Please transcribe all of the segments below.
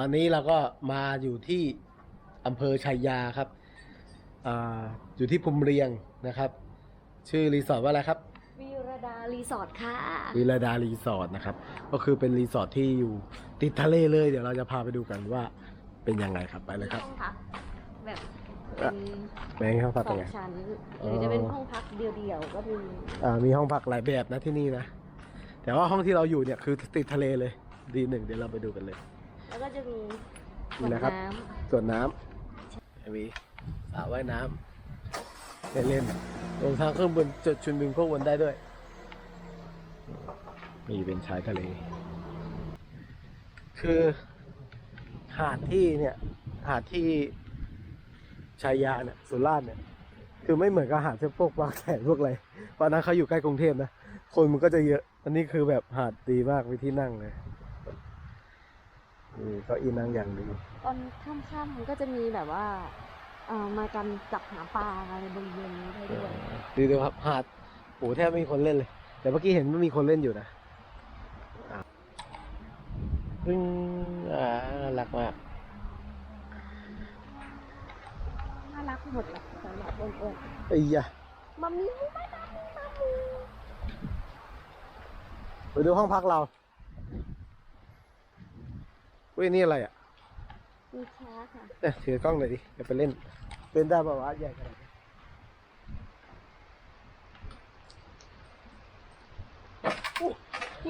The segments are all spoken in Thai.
อนนี้เราก็มาอยู่ที่อำเภอชัยยาครับอาอยู่ที่ภูมิเรียงนะครับ ชื่อรีสอร์ทว่าอะไรครับวิรดารีสอร์ทค่ะวิรดารีสอร์ทนะครับ ก็คือเป็นรีสอร์ทที่อยู่ติดทะเลเลย เดี๋ยวเราจะพาไปดูกันว่าเป็นยังไงครับไปเลยครับห้องพักแบบเป็นแบงค์เข้าพักสเป็อนงไงชั้นอ๋หอรือจะเป็นห้องพักเดี่ยวๆก็มีอ่ามีห้องพักหลายแบบนะที่นี่นะ แต่ว่าห้องที่เราอยู่เนี่ยคือติดทะเลเลย ดีหนึ่งเดี๋ยวเราไปดูกันเลย แล้วก็จะมีนี่นะครับ น้ส่วนน้ำมีสระว่ายน้ำให้เล่นลงทางเครื่องบนจุดชุนบินพวกบนได้ด้วย มีเป็นชายทะเล คือหาดที่เนี่ย หาดที่ชายาเนี่ยสุราษฎร์เนี่ย คือไม่เหมือนกับหาดที่พวกบางแสนพวกอะไรเพราะอันนั้นเขาอยู่ใกล้กรุงเทพนะ คนมันก็จะเยอะ อันนี้คือแบบหาดดีมากวิธีนั่งเลย นี่เก็อีนั่งอย่างดีำตอนค่ำๆมันก็จะมีแบบว่าเอ่อมากันจับหาปลาในบริเวณนี้ได้ด้วยดูดูครับหาดโอ้แทบไม่มีคนเล่นเลย แต่เมื่อกี้เห็นว่ามีคนเล่นอยู่นะอะซึ่งอ่าน่ารักมากน่ารักหมดเลยสำหรับอ้วนไอ้ยะๆมัมมี่ไม่มามัมมี่มัมมี่ไปดูห้องพักเรา เว้ยนี่อะไรอะมีช้าค่ะเนี่ยถือกล้องหน่อยดิเดี๋ยวไปเล่น เป็นได้ป่าวะใหญ่ขนาดนี้โอ้โห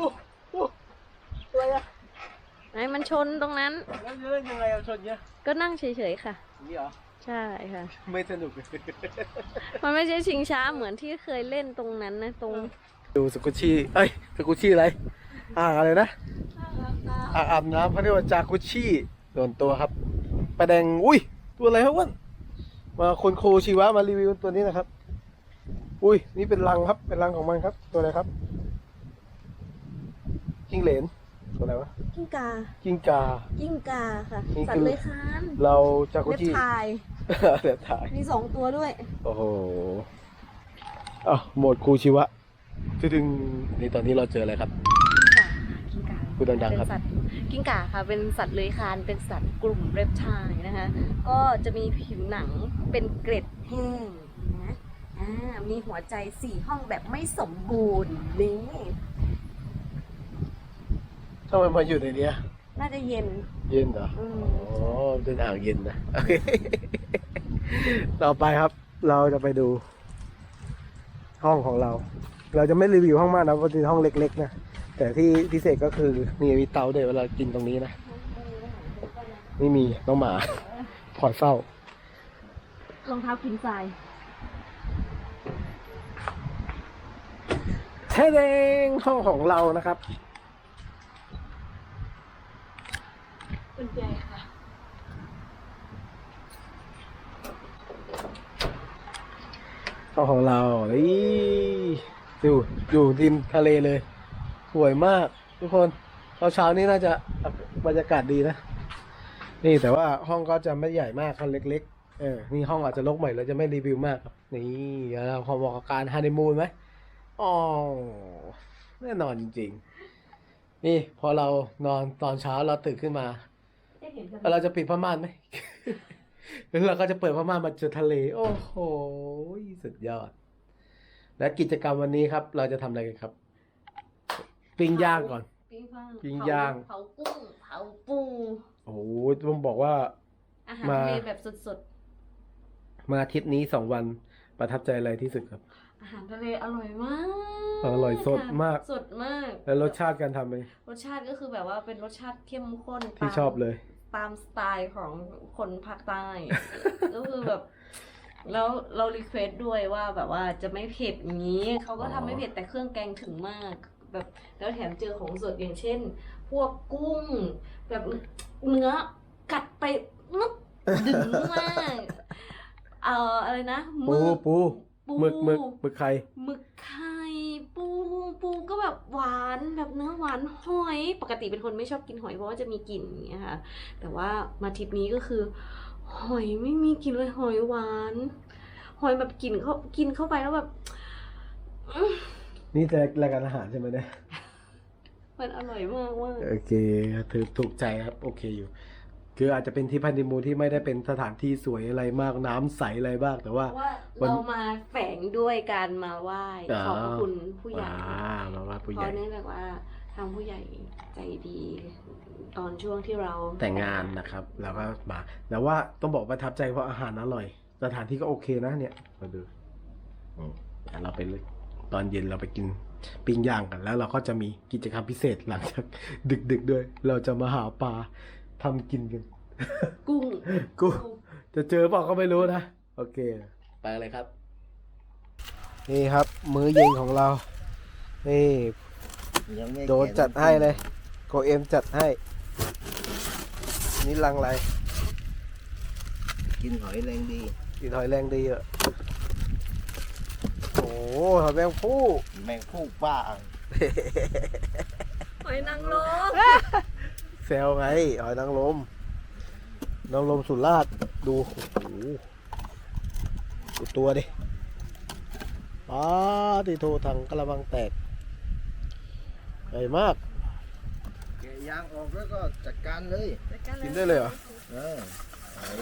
โอ้โหอะไรอะไหนมันชนตรงนั้น แล้วจะเล่นยังไงเอาชนเนี้ยก็นั่งเฉยๆค่ะ อย่างนี้เหรอ ใช่ค่ะ ไม่สนุกเลยมันไม่ใช่ชิงช้าเหมือนที่เคยเล่นตรงนั้นนะตรง ดูสกุชชี่เอ้ยสกุชชี่อะไร อ่างอะไรนะอ่างอาบน้ำเขาเรียกว่าจากุชชี่ส่วนตัวครับประแดงอุ้ย ตัวอะไรครับอ้วันมาคนโคชีวะมารีวิวตัวนี้นะครับ อุ้ย นี่เป็นรังครับ เป็นรังของมันครับ ตัวอะไรครับจิ้งเหลนตัวอะไรวะกิ้งกากิ้งกากิ้งกาค่ะนี่สัตคือว์เลื้อยคลานเราจากุเล็ชบชี่ทายเดี๋ยวถ่ายมีสองตัวด้วย โอ้โหอะโหมดครูชีวะ ถึงนี่ตอนนี้เราเจออะไรครับกิ้งกา พูดดังๆครับ เป็นสัตว์กิ้งก่าค่ะ เป็นสัตว์เลื้อยคลาน เป็นสัตว์กลุ่มเรปไทายนะคะ ก็จะมีผิวหนังเป็นเกล็ดแห้งนะอ่ามีหัวใจสี่ห้องแบบไม่สมบูรณ์นี่ทำไมมาอยู่ในเนี้ย น่าจะเย็น เย็นเหรอ อืม อ๋อเป็นอ่างเย็นนะ โอเค ต่อไปครับ เราจะไปดู ห้องของเรา เราจะไม่รีวิวห้องมากนะเพราะเป็นห้องเล็กๆนะ แต่ที่พิเศษก็คือมีมีเตาเดี๋ยวเวลากินตรงนี้นะ ไม่มีน้องหมาพอดเศร้ารองเท้ากินทรายแท้เองห้องของเรานะครับกุญแจค่ะ ห้องของเรานี่อยู่อยู่ริมทะเลเลย สวยมากทุกคนเช้าเช้านี้น่าจะบรรยากาศดีนะ นี่แต่ว่าห้องก็จะไม่ใหญ่มากห้องเล็ก ๆ เออนี่ห้องอาจจะลกใหม่เราจะไม่รีวิวมากครับนี่เราพอเหมาะกับการฮันนีมูนไหมอ๋อแน่นอนจริงๆ นี่พอเรานอนตอนเช้าเราตื่นขึ้นมา เราจะปิดผ้าม่านไหมแล้วเราก็จะเปิดผ้าม่านมาเจอทะเล โอ้โหสุดยอด และกิจกรรมวันนี้ครับ เราจะทำอะไรกันครับ ปิ้งย่างก่อน ปิ้งย่างปิ้งย่าง เผากุ้งเผาปูโอ้โหต้องบอกว่า อาหารมา ทะเลแบบสดมาอาทิตย์นี้สองวันประทับใจอะไรที่สุดครับ ๆอาหารทะเลอร่อยมากอร่อยสดค่ะมาก สดมากแล้วรสชาติการทำเป็นรสชาติก็คือแบบว่าเป็นรสชาติเข้มข้นที่ตามชอบเลย ตามสไตล์ของคนภาคใต้ ก็คือแบบ แล้วเรารีเควสด้วยว่าแบบว่าจะไม่เผ็ดอย่างนี้เขาก็ทำไม่เผ็ดแต่เครื่องแกงถึงมาก แบบแล้วแถมเจอของสดอย่างเช่น พวกกุ้ง แบบเนื้อกัดไปนึกดึงมากเอ่ออะไรนะหปูมึกปูปูหมึกหมึกหมึกไข่หมึกไข่ปูปูก็แบบหวานแบบเนื้อหวานหอย ปกติเป็นคนไม่ชอบกินหอยเพราะว่าจะมีกลิ่นอย่างเงี้ยค่ะ แต่ว่ามาทริปนี้ก็คือ หอยไม่มีกลิ่นเลยหอยหวาน หอยแบบกลิ่นเขากินเข้าไปแล้วแบบอื้อ นี่แต่รายการอาหารใช่ไหมเนี่ย มันอร่อยมากมากโอเคถือถูกใจครับ โอเคอยู่ คืออาจจะเป็นที่พันดิมูนที่ไม่ได้เป็นสถานที่สวยอะไรมากน้ำใสอะไรบ้างแต่ว่าเพราะว่าวัน เรามาแฝงด้วยการมาไหว้ขอบพระคุณผู้ใหญ่ อ่ามาว่าผู้เพใหญ่ ราะเนื่องจากว่าทางผู้ใหญ่ใจดี ตอนช่วงที่เราแต่งงานนะครับ แล้วก็มาแล้วว่าต้องบอกประทับใจเพราะอาหารอร่อย สถานที่ก็โอเคนะเนี่ย มาดูอืมเดี๋ยวเราไปเลย ตอนเย็นเราไปกินปิ้งย่างกัน แล้วเราก็จะมีกิจกรรมพิเศษหลังจากดึกๆด้วย เราจะมาหาปลาทำกินกัน กุ้งกูจะเจอเปล่าก็ไม่รู้นะ โอเค ไปเลยครับ นี่ครับ มื้อเย็นของเรา นี่ยังไม่โดนจัดให้เลยโกเอ็มจัดให้ นี่ลังไรกินหอยแรงดีกินหอยแรงดีอะโอ้ โหหอยแมงผู้แมงผู้ป้าหอยนางรมแซวไงหอยนางรมนางรมสุราษฎร์ดูโอ้โหดูตัวดิป้าติโทถังกระบังแตกใหญ่มากแกะยางออกแล้วก็จัดการเลย กินได้เลยเหรอ เออหอย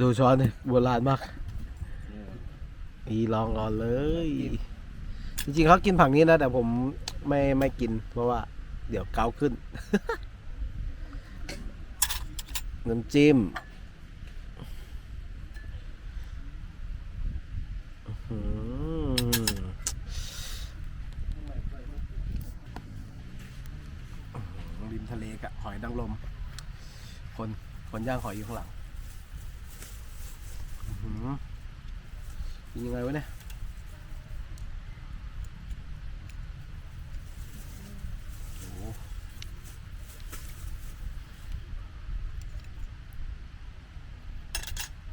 ดูช้อนดิโบราณมากนี่ลองก่อนเลย จริงๆเขากินผักนี้นะ แต่ผมไม่ไม่กิน เพราะว่า เดี๋ยวเกาขึ้น น้ำจิ้มริมทะเลกับหอยนางรมคน คนย่างหอยอยู่ข้างหลังอื้อหือ กินยังไงวะเนี่ยโอ้โห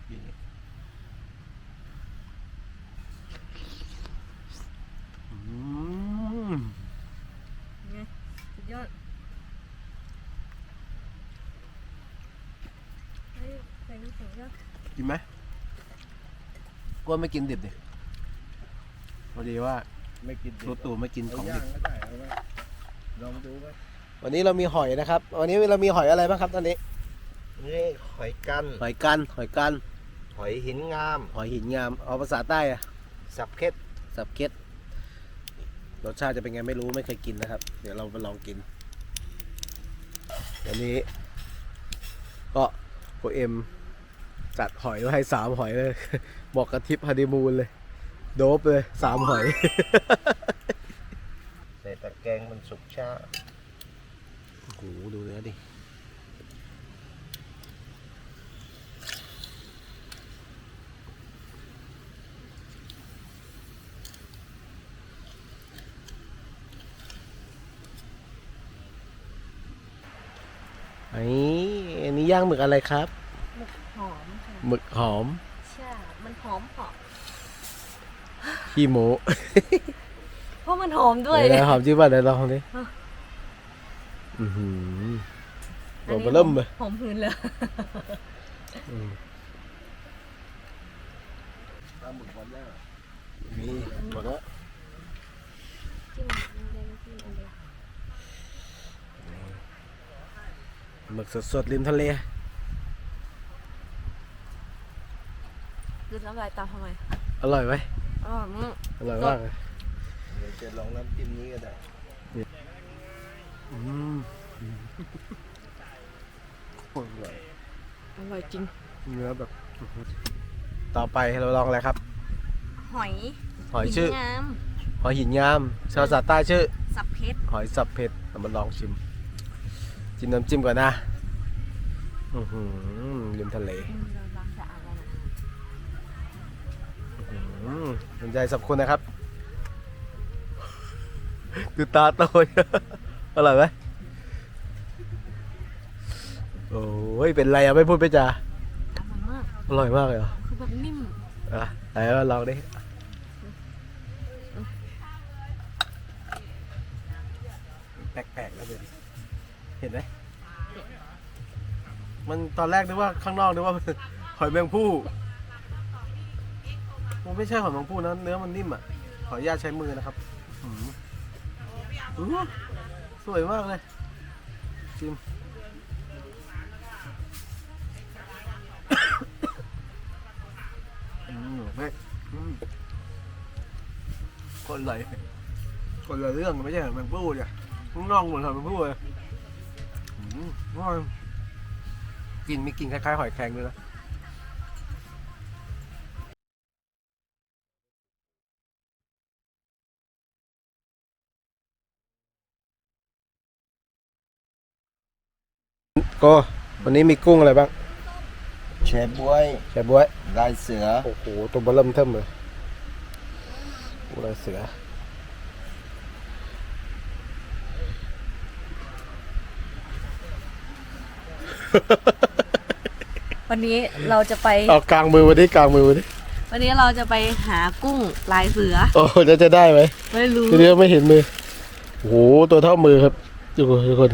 นี่อืมสุดยอดเฮ้ยใส่น้ำแข็งก็กินไหมก วนไม่กินดิบดิพอดีว่าไม่กินดิบรถตู่ไม่กินเอาของย่าดิบงก็ได้เอาไว้ลองดูไหมวันนี้เรามีหอยนะครับ วันนี้เรามีหอยอะไรบ้างครับตอนนี้ นี่หอยกันหอยกัน หอยกัน หอยหินงามหอยหินงาม เอาภาษาใต้อะสับเค็ดสับเก็ตรสชาติจะเป็นไงไม่รู้ไม่เคยกินนะครับ เดี๋ยวเราไปลองกิน วันนี้ ก็โกเอ็ม จัดหอยไว้ให้สามหอยเลย บอกกระทิปฮันนีมูนเลย โดบเลยสามหอยใส่ตะแกรงมันสุกช้าโอ้โหดูเนื้อดิไอ้อันนี้ย่างหมึกอะไรครับหอมค่ะ หมึกหอม ใช่ มันหอมหอมขี้หมูเพราะมันหอมด้วย เดี๋ยวหอมจริงป่ะเดี๋ยวลองดิอะ อือหือตัวเบอร์เริ่มเลยหอมหืนเลยอืมปลาหมึกหมดแล้วนี่หมดแล้วจิ้มอันเดียวจิ้มอันเดียวหมึกสดๆริมทะเล คือ น้ำลายตามทำไมอร่อยไหมอ๋ออืมอร่อยมากเลยเดี๋ยวจะลองน้ำจิ้มนี้ก็ได้อืมโคตรอร่อยอร่อยจริงเนื้อแบบอื้อหือต่อไปเราลองอะไรครับ หอยหอยชื่อหินงามหอยหินงาม ชาวภาษาใต้ชื่อ สับเพชรหอยสับเผ็ดเรามาลองชิม จิ้มน้ำจิ้มก่อนนะ อือหือริมทะเลเร สนใจสับคุณนะครับดูตาโตยอร่อยไหมโอ้ยเป็นไรอะไม่พูดไปจ้าอร่อยมากอร่อยมากเลยเหรอคือแบบนิ่มอะไหนมาลองดิแปลกๆแล้วเดี๋ยวเห็นไหมมันตอนแรกนึกว่าข้างนอกนึกว่ามันหอยแมงผู้ มันไม่ใช่หอยแมงผู้นะเนื้อมันนิ่มอะ ขออนุญาตใช้มือนะครับอืมอือสวยมากเลยชิมอืมไม่อืมคนไหลคนละเรื่องไม่ใช่เหรอมันพูดอะน้องเหมือนเหรอมันพูเลยอืมอร่อยกินมีกลินคล้ายๆหอยแครงด้วยนะ ก็วันนี้มีกุ้งอะไรบ้างแชบวยแช่บ๊วยลายเสือโอ้โหตัวเบอเริ่มเทิมเลยกุ้งลายเสือวันนี้เราจะไป เอากลางมือมาดิกลางมือมาดิวันนี้เราจะไปหากุ้งลายเสือ โอ้จะจะได้ไหมไม่รู้ ทีนี้ไม่เห็นมือโอ้โหตัวเท่ามือครับทุกคนทุกคน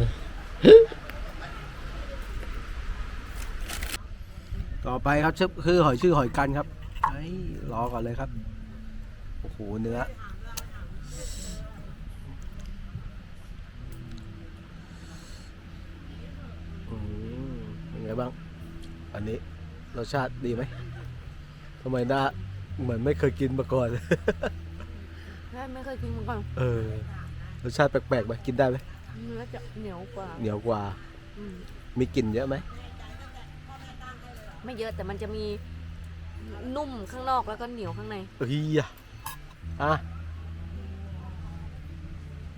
ต่อไปครับชื่อคือหอยชื่อหอยกันครับไอ้ยรอก่อนเลยครับ โอ้โห เนื้ออืมเป็นไงบ้าง อันนี้รสชาติดีไหมทำไมหน้าเหมือนไม่เคยกินมาก่อน ไม่เคยกินมาก่อน เออ รสชาติแปลกๆไหมกินได้ไหมเนื้อจะเหนียวกว่า เหนียวกว่าอืมมีกลิ่นเยอะไหม ไม่เยอะแต่มันจะมีนุ่มข้างนอกแล้วก็เหนียวข้างในเอ้ยอะอะ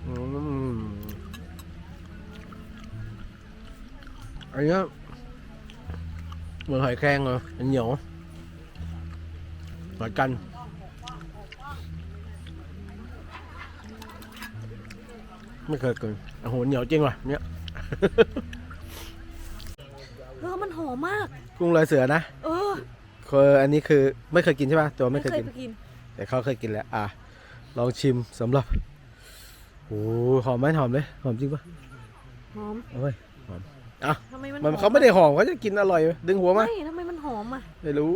อืมอันเนี้ยเหมือนหอยแครงเหรอมันเหนียวหอยกันไม่เคยกินโอ้โหเหนียวจริงว่ะเนี่ยเออมันหอมมาก กุ้งลายเสือนะเออคืออันนี้คือไม่เคยกินใช่ป่ะตัวไม่เคยกินไปกินแต่เขาเคยกินแล้ว อะ ลองชิมสำหรับโอ้หอมไหมหอมเลย หอมจริงปะหอมเอาไว้หอมอะทำไมมันมันหอเขาไม่ได้หอมเขาจะกินอร่อยไหมดึงหัวมาไม่ทำไมมันหอมอะไม่รู้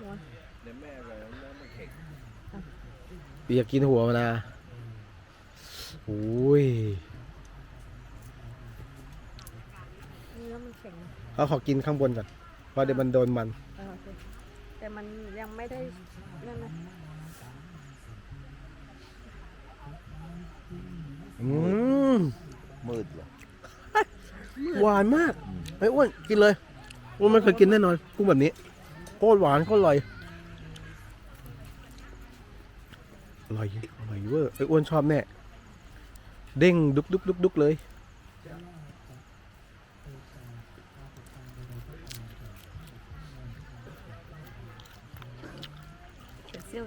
หัวเดี๋ยวแม่เลยน้ำมันเข็งเปียกกินหัวมานะโอ้ย เนื้อมันแข็ง เขาขอกินข้างบนก่อนเพราะเดี๋ยวมันโดนมันเออโอเคแต่มันยังไม่ได้นั่นนะอืมมืดเลยหวานมากไอ้ยอ้วนกินเลยอ้วนไม่เคยกินแน่นอนกุ้งแบบนี้โคตรหวานโคตรอร่อยอร่อยอร่อยเวอร์ไอ้ยอ้วนชอบแน่เด้งดุกดุกดุกดุกเลย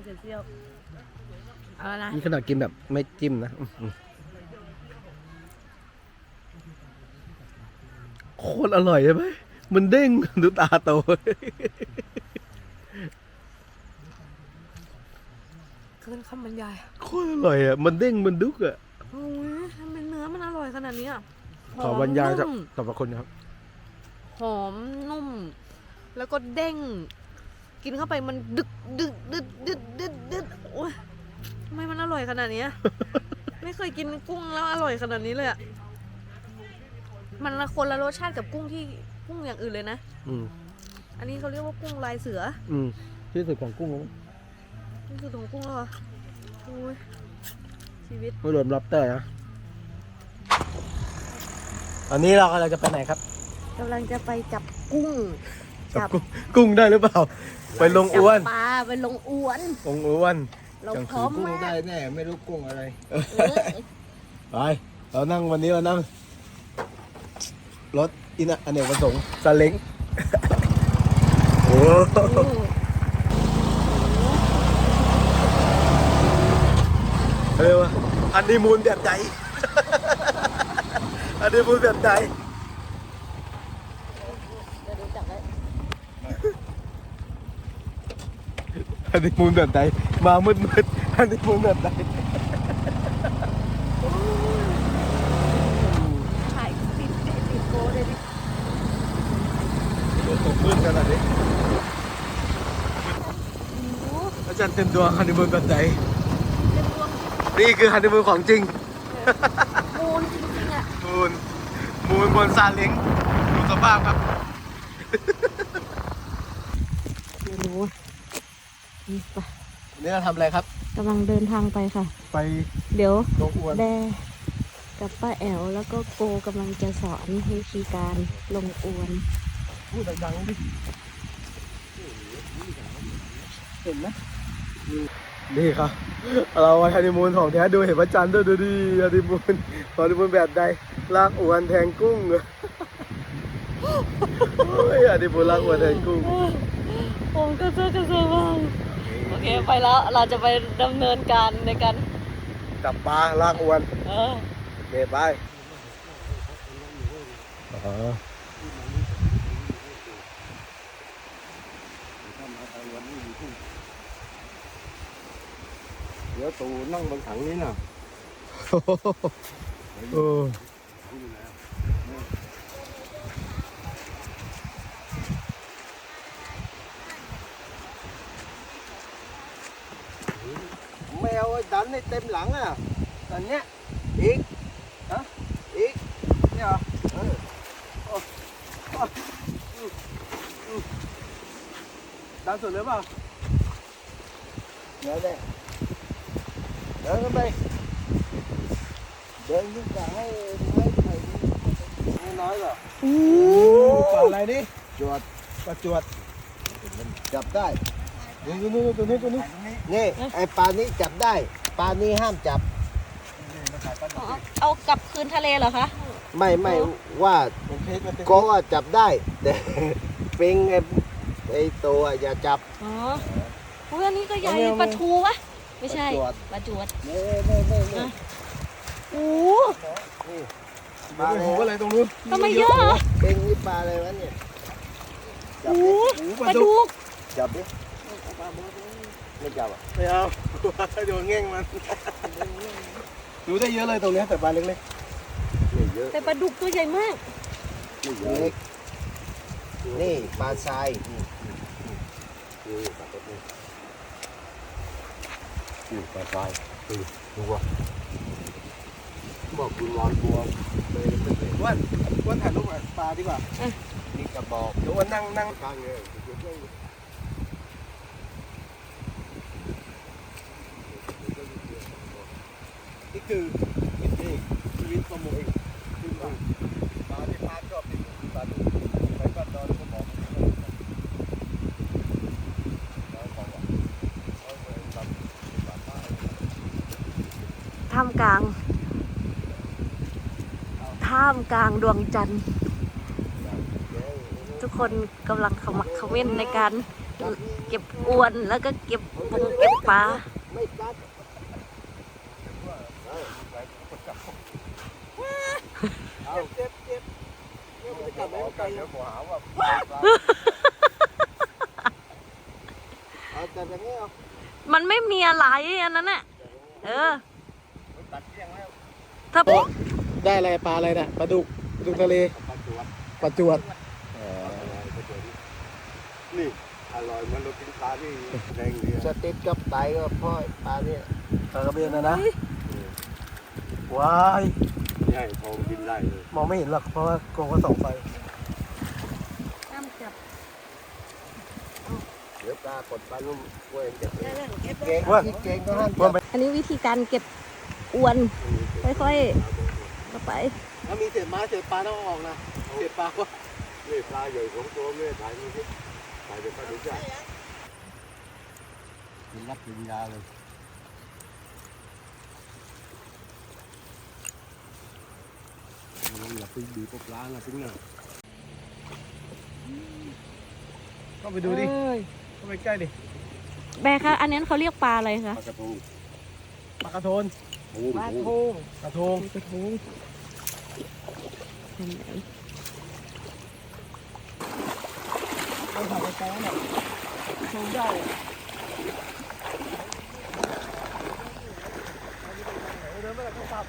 เสียเซี่ยวเสียเซี่ยวเอาละนะนี่ขนาดกินแบบไม่จิ้มนะอื้อหือโคตรอร่อยใช่ไหมมันเด้ง ดูตาโตเกินคำบรรยายโคตรอร่อยอะ มันเด้งมันดุกอะ โอ้ยทำไมเนื้อมันอร่อยขนาดนี้อะขอบรรยายสนุ่มสำหรับคนนะครับ หอมนุ่ม แล้วก็เด้ง กินเข้าไปมันดึกดึกดึดดึดดึดดึดโอ้ยทำไมมันอร่อยขนาดนี้อะไม่เคยกินกุ้งแล้วอร่อยขนาดนี้เลยอะมันละคนละรสชาติกับกุ้งที่กุ้งอย่างอื่นเลยนะอืมอันนี้เขาเรียกว่ากุ้งลายเสืออืมที่สุดของกุ้งนี่คือของกุ้งแล้วเหรอโอ้ยชีวิตไม่รวมล็อบเตอร์นะอันนี้เรากำลังจะไปไหนครับกำลังจะไปจับกุ้ง จับ กุ้งกุ้งได้หรือเปล่า ไปลงอ้วนจับปลาไปลงอ้วนลงอ้วน เราจังพร้อมกุ้งมากได้แน่ไม่รู้กุ้งอะไร เออไปเรานั่งวันนี้เรานั่งรถอินะอเนกประสงค์ซาเล้งโอ้เรียกว่าอันดีมูลแบบใดอันดีมูลแบบใดเดี๋ยวดูจับได้ อันดีมูลแบบใดมามืดมืดๆอันดีมูลแบบใดถ่ายติดติดโกเลยดิตกมืดขนาดนี้โอ้อาจารย์เต็มตัวฮันนีมูนแบบใดเต็มตัวนี่คือฮันนีมูนของจริงมูลจริงๆอะโอ้มูลมูลบนซาเล้งดูสภาพครับ ไม่รู้นี่ ไปนี่เราทำอะไรครับ กำลังเดินทางไปค่ะ ไปเดี๋ยวลงอวนแบกับป้าแอลแล้วก็โกกำลังจะสอนวิธีการลงอวน พูดดังๆดิเห็นไหมนี่ครับ เรามาฮันนีมูนของแท้ดูเห็นพระจันทร์ด้วยดูดิฮันนีมูนฮันนีมูนแบบใดลากอวนแทงกุ้งเหรอโอ้ยฮันนีมูนลากอวนแทงกุ้งผมก็เจอกระเซบ้างโอ เคไปแล้วเราจะไปดำเนินการในการจับปลาลากอวนเออเดไปอ๋อเดี๋ยวตูนั่งบนถังนี้น่ะเออ แมวดันให้เต็มหลังอะตอนเนี้ยอีกฮะอีกเนี่ยเหรอเออโอ้ โอ้อืมอืมดันสุดเลยเปล่าเดี๋ยวเดินเดินขึ้นไปเดินขึ้นไปให้ให้ไข่ไม่ น้อยเหรออู้ปลาอะไรนี่จวดปลาจวดจับได้นี่นี่นี่ตัวนี้ตัวนี้นี่ไอปลานี้จับได้ ปลานี้ห้ามจับเอากลับคืนทะเลเหรอคะ ไม่ไม่ว่าเป็นเพชรมันเป็นโก็ว่าจับได้ แต่ปิงไอ้ไอตัวอย่าจับ อ๋ออุ้ยอันนี้ก็ใหญ่ปลาทูวะไม่ใช่ปลาจวดปลาจวดนี่นี่นี่นี่อะโอ้นี่ปลาหูอะไรตรงนู้นทำไมเยอะอะปิงนี่ปลาอะไรวะเนี่ยจับโอ้ดิหูปปลาลาดุดุกกจับดิ ไม่จับอะไม่เอาโดนแง่งมันดูได้เยอะเลยตรงเนี้ยแต่ปลาเล็กไม่เยอะแต่ปลาดุกตัวใหญ่มากไม่เยอะนี่ปลาทรายนี่นี่ปลาตัวนี้นี่ปลาทรายนี่ดูว่าบอกคุณนอนตัวไปไปไปๆอ้วนอ้วนถ่ายรูปกับปลาดีกว่านี่กระบอกเดี๋ยวอ้วนนั่งนั่งข้างเลย นี่คือนี่ชีวิตประมงคือปลาปลาที่พาชอบติดปลาดุกไปก็นอนก็บอกไม่เคยแล้วบอกว่าเอาไปทำปลาใต้ท่ามกลาง ท่ามกลางดวงจันทร์ ทุกคนกำลังขมักขม้นในการเก็บอวนแล้วก็เก็บปงเก็บปลา ไม่กัด เอาเจ็บเจ็บเจ็บมันจะกลับไปไกลเดี๋ยวหาว่าเอาแต่แบบนี้เอามันไม่มีอะไรอันนั้นน่ะเออ ตัดเที่ยงแล้วถ้าได้อะไรปลาอะไรน่ะปลาดุกปลาดุกทะเลปลาจวดปลาจวดนี่อร่อยเหมันเรากินปลาที่แดงเรือสติดกับไตก็เพ่อปลาเนี่ยปลากระเบนนะนะว้าย ใหญ่ทองกินได้เลยมองไม่เห็นหรอกเพราะว่าโกงก็ส่องไฟห้ามจับเดี๋ยวปลากดปลาลุ่มกล้วยเป็นคิดเกงว่าคิดเก่งก็ห้ามว่าจับอันนี้วิธีการเก็บอวนค่อยๆเข้าไปถ้ามีเศษไม้เศษปลาต้องออกนะเศษปลาว่านี่ปลาใหญ่ของตัวไม่ถ่ายมือที่ถ่ายเป็นปลาดุกใหญ่กินรับกินยาเลย อย่าไปบีบปลานะทิ้งนะเข้าไปดูดิ เอ้ยเข้าไปใกล้ดิแบร์คะอันนั้นเขาเรียกปลาอะไรคะปลากระพงปลากระโทนปลาทูกระทงกระทูเห็นไหมเราถ่ายไปไกลแล้วชมได้เดินไปแล้วก็กลับ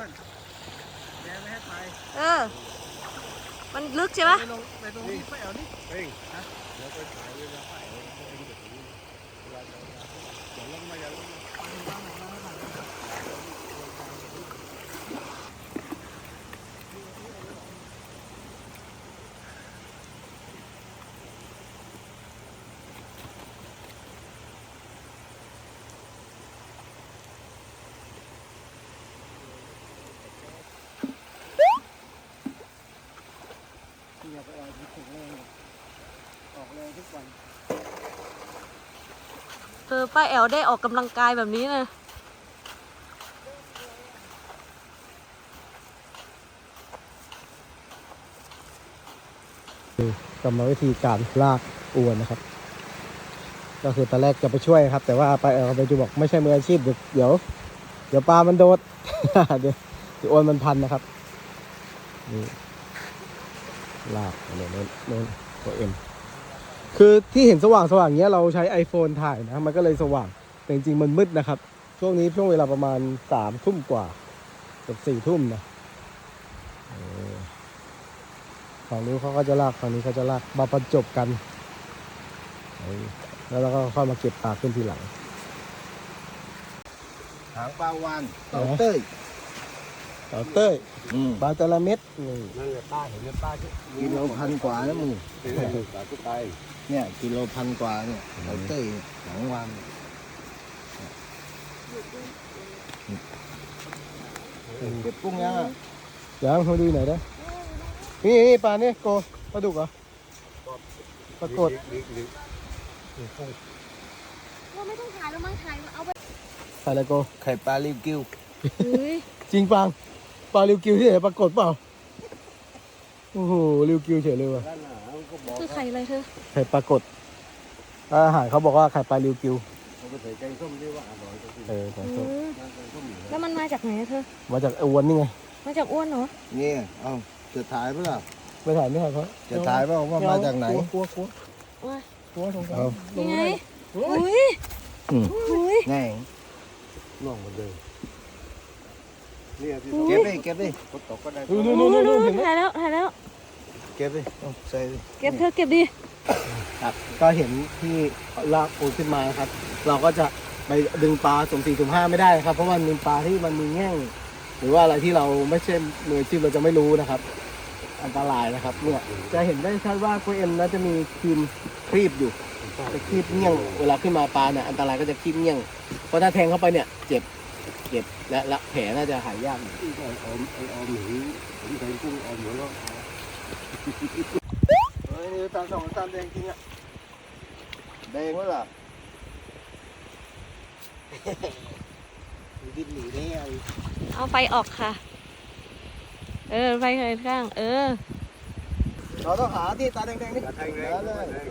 อนแกไม่ให้ไปเออ มันลึกใช่ปะไปลงไปตรงนี้ไปเอานี่เฮ้ยนะแล้วไปถ่ายเวลาถ่ายเองแบบนี้เวลาจะอย่าลงมาอย่าลงมา อย่าไปเอาที่แข็งแรงออกแรงทุกวันเออป้าแอลได้ออกกำลังกายแบบนี้นะกรรมวิธีการลากอวนนะครับ ก็คือตอนแรกจะไปช่วยครับ แต่ว่าไปเอาไปจูบอกไม่ใช่มืออาชีพเดี๋ยวเดี๋ยวเดี๋ยวปลามันโดด เดี๋ยวเดี๋ยวอวนมันพันนะครับนี่ ลากโน่นโน่นโน่นตัวเอ็มคือที่เห็นสว่างสว่างเงี้ยเราใช้ iPhone ถ่ายนะมันก็เลยสว่าง แต่จริงๆมันมืดนะครับ ช่วงนี้ช่วงเวลาประมาณสามทุ่มกว่าเกือบสี่ทุ่มนะฝั่งนู้นเขาก็จะลากฝั่งนี้เขาจะลากมาประจบกัน แล้วเราก็ค่อยมาเก็บปลาขึ้นทีหลังหางปลาวานเต่าเต้ย ต่อเต้ยอืมปลาแต่ละเม็ดนี่นั่นแหละป้าเห็นแล้วป้าก็กิโลพันกว่านะมึงเห็นแล้วป้าก็ไปเนี่ยกิโลพันกว่าเนี่ยเต่าเต้ยหางวานเก็บกุ้งยังอะเดี๋ยวมาดูหน่อยได้นี่นี่ปลาเนี่ยโกปลาดุกเหรอปรากฏลิกลิกว่าไม่ต้องถ่ายแล้วมั้งถ่ายเอาไปใส่อะไรโกไข่ปลาลิวกิ้วเฮ้ยจริงปัง ปลาริวกิวที่ไหนปรากฏเปล่า โอ้โหริวกิวเฉยเลยว่ะด้านหน้าก็บอกคือไข่อะไรเธอไข่ปรากฏอาหารเขาบอกว่าไข่ปลาริวกิวเขาไปใส่แกงส้มที่ว่าอร่อยก็คือเออของอืเขามแกงส้มอยู่แล้วมันมาจากไหนอะเธอ มาจากอวนนี่ไง มาจากอ้วนเหรอเนี่ยเอาจะถ่ายเปล่าไม่ถ่ายไม่ถ่ายเขาจะถ่ายเปล่าว่ามาจากไหนกลัวกลัวว้ายกลัวสงสารเอานี่ไงโอ้ยอุ้ยอืมอุ้ยแน่น่องเหมือนเดิมเนี่ยที่ เก็บดิเก็บดิเขาตกก็ได้ดูดูดูดูดูเห็นไหมถ่ายแล้วถ่ายแล้ว เก็บดิเอาใส่ดิเก็บเธอเก็บดิครับก็เห็นที่ลากปูขึ้นมานะครับ เราก็จะไปดึงปลาสุ่มสี่สุ่มห้าไม่ได้นะครับ เพราะมันมีปลาที่มันมีแง่ง หรือว่าอะไรที่เราไม่ใช่มืออาชีพเราจะไม่รู้นะครับ อันตรายนะครับเนี่ยจะเห็นได้ชัดว่ากุ้ยเอ็มน่าจะมีครีมครีบอยู่จะครีบเงี้ยงเวลาขึ้นมาปลาเนี่ยอันตรายก็จะครีบเงี้ยงเพราะถ้าแทงเข้าไปเนี่ยเจ็บ เจ็บและละแผลน่าจะหายยากอยู่ที่ออมไอออมหนูผมแทงกุ้งออมหัวเราะเฮ้ยตาสองตาแดงจริงอะแดงวะล่ะดิ้นหนีได้ไงเอาไฟออกค่ะ เออไฟข้าง เออ เราต้องหาที่ตาแดงๆนี่แทงแรแล้วงเลย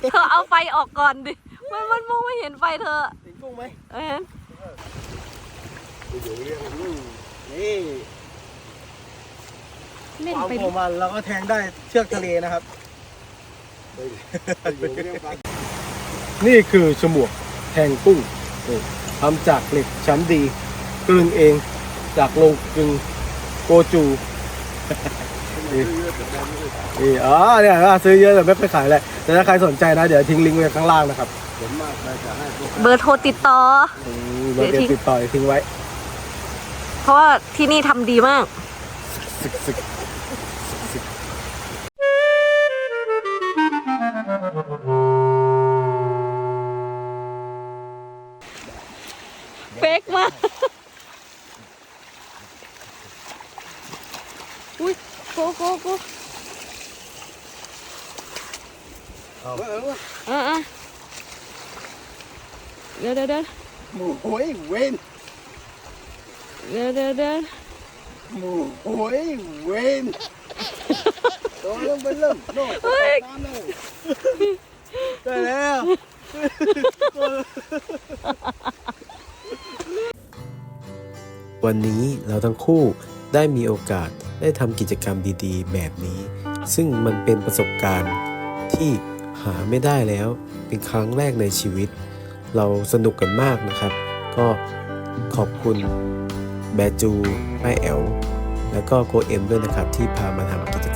เธอเอาไฟออกก่อนดิ มันมันมองไม่เห็นไฟเธอเห็นกุ้งไหมเอออยู่เรื่องลูกนี่เม่นความไปโผล่มันเราก็แทงได้เชือกทะเลนะครับ อยู่เรื่องปลา นี่คือฉมวกแทงกุ้งนี่ทำจากเหล็กชั้นดี กลึงเองจากโรงกลึงโกจู นี่อ๋อเนี่ยซื้อเยอะแต่ไม่ไปขายเลยแต่ถ้าใครสนใจนะ เดี๋ยวทิ้งลิงก์ไว้ข้างล่างนะครับส่วนมากเราจะให้พวกเบอร์โทรติดต่อ อืมเดี๋ยวเดี๋ยวติดต่อทิ้งไว้เพราะว่าที่นี่ทำดีมาก สึกสึก โหยเวนเดี๋ยวเดี๋ยวเดี๋ยวหมูโหยเวนตัวเริ่มไปเริ่มโน่ตามเลยได้แล้ววันนี้เราทั้งคู่ได้มีโอกาสได้ทำกิจกรรมดีๆ แบบนี้ ซึ่งมันเป็นประสบการณ์ที่หาไม่ได้แล้วเป็นครั้งแรกในชีวิต เราสนุกกันมากนะครับ ก็ขอบคุณแบจูป้าแอลแล้วก็โกเอ็มด้วยนะครับที่พามาทำกิจกรรม